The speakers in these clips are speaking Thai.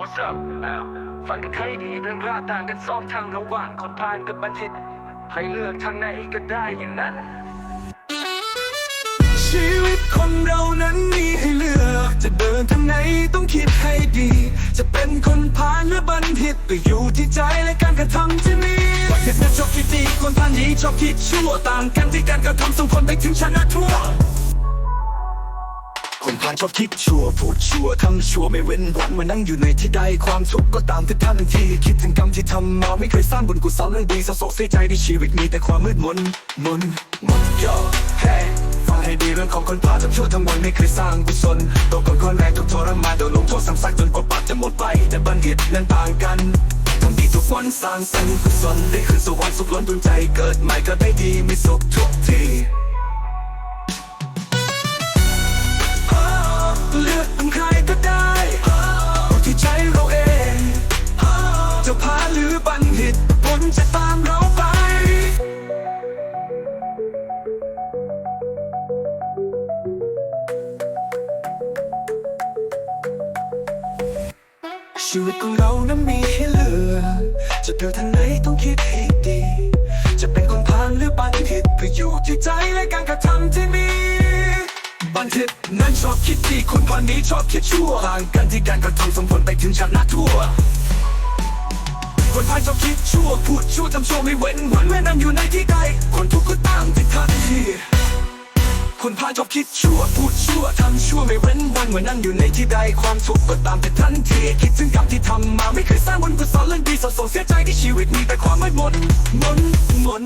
What's up อ้าวฝันกับใครดีเรื่องราวต่างกันสองทางระหว่างคนพาลกับบัณฑิตให้เลือกทางไหนก็ได้อย่างนั้น ชีวิตคนเรานั้นมีให้เลือก จะเดินทางไหนต้องคิดให้ดี จะเป็นคนพาลหรือบัณฑิตก็อยู่ที่ใจและการกระทำที่มีบัณฑิตนั้นชอบคิดดีคนพาลนี้ชอบคิดชั่วต่างกันที่การกระทำส่งผลไปถึงชนะทั่ว คนพาลชอบคิดชั่วพูดชั่วทำชั่วไม่เว้นวันมานั่งอยู่ในที่ใดความสุขก็ตามที่ท่านที่คิดถึงกรรมที่ทำมาไม่เคยสร้างบุญกุศลเรื่องดีเศร้าโศกเสียใจในชีวิตมีแต่ความมืดมนมนมนยอเฮ้ฟังให้ดีเรื่องของคนพาลทำชั่วทั้งวันไม่เคยสร้างกุศลตัวคนคนแรกถูกทรมานโดนลงโทษซ้ำซากจนกว่าปากจะหมดไป แต่บัณฑิตนั้นต่างกันทำดีทุกวันสร้างสรรค์กุศลได้คืนสวรรค์สุขล้นดวงใจเกิดใหม่ก็ได้ดีมีสุขทุกที จะพาหรือบัณฑิตผลจะตามเราไปชีวิตของเรานั้นมีให้เลือกจะเดินทางไหนต้องคิดให้ดี จะเป็นคนพาลหรือบัณฑิตก็ออยู่ที่ใจและการกระทำที่มี บัณฑิตนั้นชอบคิดดีคนพาลนี้ชอบคิดชั่ว ต่างกันที่การกระทำส่งผลไปถึงชนะทั่ว คนพาลชอบคิดชั่วพูดชั่วทำชั่วไม่เว้นวันแม่นั้นอยู่ในที่ใดคนทุกข์ก็ตามติดทันทีคนพาชอบคิดชั่วพูดชั่วทำชั่วไม่เว้นวันเมื่อนั่งอยู่ในที่ใดความทุกข์ก็ตามแต่ทันทีคิดถึงกรรมที่ทำมาไม่เคยสร้างบุญกุศลเรื่องดีสดสเสียใจที่ชีวิตมีแต่ความมืดมนมนมน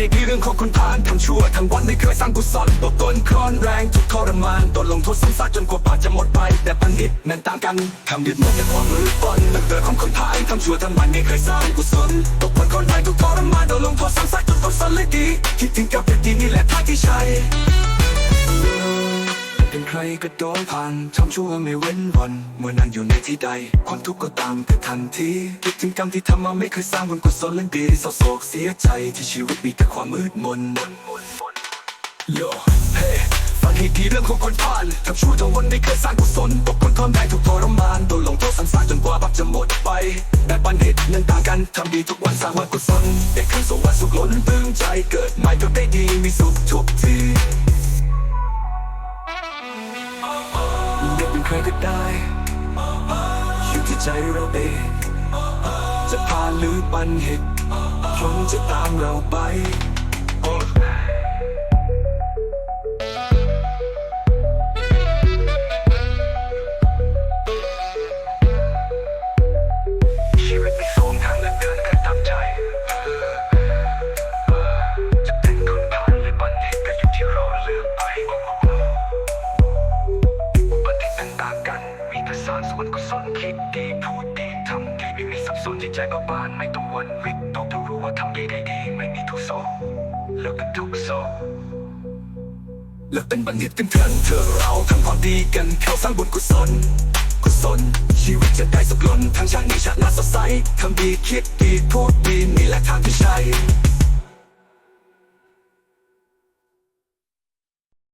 ให้ดีเรื่องของคนพานทำชั่วทั้งวันไม่เคยสร้างกุศลตกตนคลอนแรงทุกทรมานโดนลงโทษซ้ำซากจนกว่าปากจะหมดไป แต่ปัญญิดนั้นต่างกันทำยึดมั่นแต่ความมืดบนตั้งแต่ของคนพานทำชั่วทั้งวันไม่เคยสร้างกุศลตกตนคลอนแรงทุกทรมานโดนลงโทษซ้ำซากจนกุศลเลยดีคิดถึงกับเป็นดีนี่แหละทางที่ใช่ ใครก็โดนผ่านทำชั่วไม่เว้นวันเมื่อนั่งอยู่ในที่ใด ความทุกข์ก็ตามแต่ทันทีคิดถึงกรรมที่ทำมาไม่เคยสร้างบุญกุศลเรื่องดีเศร้าโศกเสียใจที่ชีวิตมีแต่ความมืดมนโยเฮ้ฟังให้ดีเรื่องของคนผ่านทำชั่วทั้งวันไม่เคยสร้างกุศลตกคนทนได้ถูกทรมานโดนลงโทษซ้ำซากจนกว่าบับจะหมดไป แต่ปัญเหตุนั้นต่างกันทำดีทุกวันสร้างวันกุศลได้ขึ้นสวรรค์สุขล้นตึงใจเกิดใหม่ก็ได้ดีมีสุข ไปก็ได้ อยู่ที่ใจเราเอง จะพาหรือปันเหตุผลจะตามเราไป ใจเบาบานไม่ต้องวนวิตกต้องรู้ว่าทำดีได้ดีไม่มีทุกโศกเลิกเป็นทุกโศกเลิกเป็นบัณฑิตกันเถอนเธอเราทำความดีกันเข้าสร้างบุญกุศลกุศลชีวิตจะได้สุขล้นทั้งชาตินี้ชาติหน้าสดใสทำดีคิดดีพูดดีนี่แหละทางที่ใช่